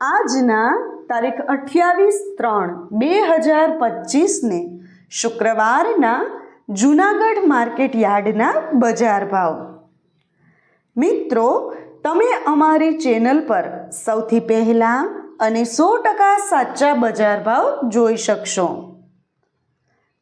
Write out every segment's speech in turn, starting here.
આજના તારીખ અઠ્યાવીસ ત્રણ બે હજાર પચીસને શુક્રવારના જૂનાગઢ માર્કેટ યાર્ડના બજાર ભાવ. મિત્રો, તમે અમારી ચેનલ પર સૌથી પહેલાં અને સો ટકા સાચા બજાર ભાવ જોઈ શકશો.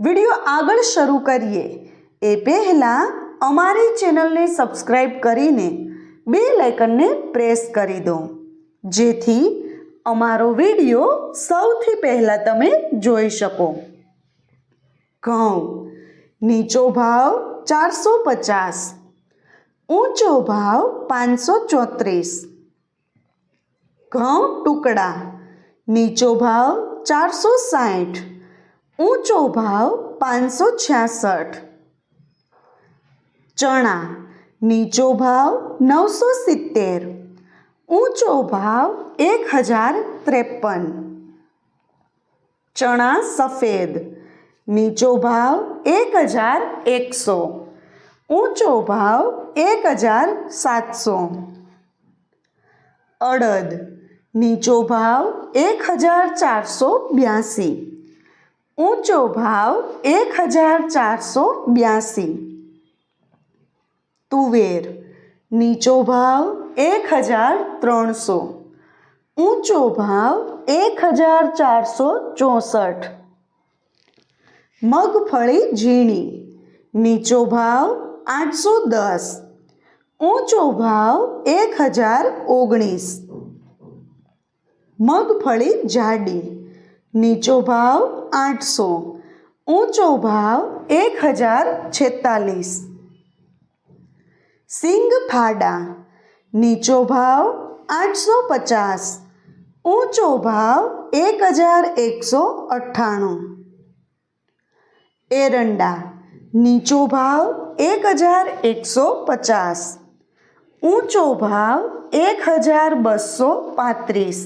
વીડિયો આગળ શરૂ કરીએ. એ પહેલાં અમારી ચેનલને સબસ્ક્રાઈબ કરીને બે લાઇકનને પ્રેસ કરી દો. જેથી અમારો વીડિયો સૌથી પહેલાં તમે જોઈ શકો. ઘઉં, નીચો ભાવ ચારસો પચાસ, ઊંચો ભાવ પાંચસો ચોત્રીસ. ઘઉં ટુકડા, નીચો ભાવ ચારસો સાઠ, ઊંચો ભાવ પાંચસો છ્યાસઠ. ચણા, નીચો ભાવ નવસો સિત્તેર. ઊંચો ભાવ એક હજાર ત્રેપન. ચણા સફેદ. નીચો ભાવ એક હજાર એકસો. ઊંચો ભાવ એક હજાર સાતસો. અડદ. નીચો ભાવ એક હજાર ચારસો બ્યાસી. ઊંચો ભાવ એક હજાર ચારસો બ્યાસી. તુવેર. નીચો ભાવ એક હજાર ત્રણસો. ઊંચો ભાવ એક હજાર ચારસો ચોસઠ. મગફળી ઝીણી. નીચો ભાવ આઠસો દસ. ઊંચો ભાવ એક હજાર ઓગણીસ. મગફળી જાડી. નીચો ભાવ આઠસો. ઊંચો ભાવ એક હજાર છેતાલીસ. સિંગ ફાડા નીચો ભાવ આઠસો પચાસ, ઊંચો ભાવ એક હજાર એકસો અઠ્ઠાણું. એરંડા, નીચો ભાવ એક હજાર એકસો પચાસ, ઊંચો ભાવ એક હજાર બસો પાંત્રીસ.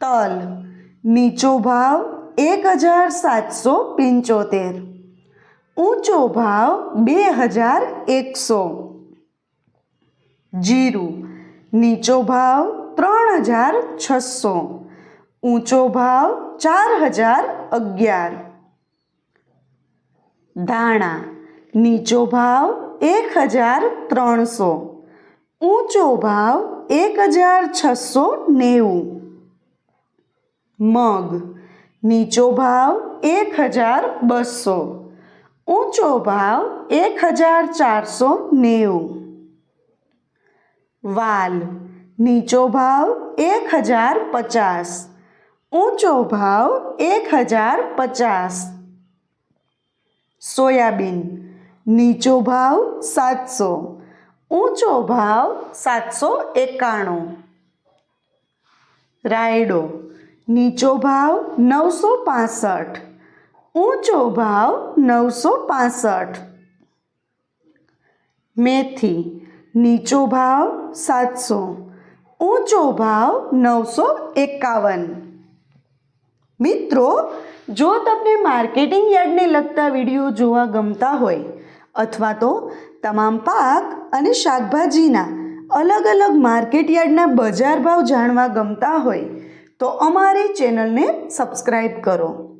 તલ, નીચો ભાવ એક હજાર સાતસો પંચોતેર. ઊંચો ભાવ બે હજાર એકસો જીરું નીચો ભાવ ત્રણ હજાર છસો ઊંચો ભાવ ચાર હજાર અગિયાર ધાણા નીચો ભાવ એક હજાર ત્રણસો ઊંચો ભાવ એક હજાર છસો નેવું મગ નીચો ભાવ એક હજાર બસો ઊંચો ભાવ એક હજાર ચારસો નેવું. વાલ, નીચો ભાવ એક હજાર પચાસ. ઊંચો ભાવ એક હજાર પચાસ. સોયાબીન, નીચો ભાવ સાતસો. ઊંચો ભાવ સાતસો એકાણું. રાયડો, નીચો ભાવ નવસો પાસઠ. ઊંચો ભાવ નવસો પાસઠ. મેથી, નીચો ભાવ સાતસો, ઊંચો ભાવ નવસો એકાવન. મિત્રો, જો તમને માર્કેટિંગ યાર્ડને લગતા વીડિયો જોવા ગમતા હોય અથવા તો તમામ પાક અને શાકભાજીના અલગ અલગ માર્કેટ યાર્ડના બજાર ભાવ જાણવા ગમતા હોય, તો અમારી ચેનલને સબસ્ક્રાઈબ કરો.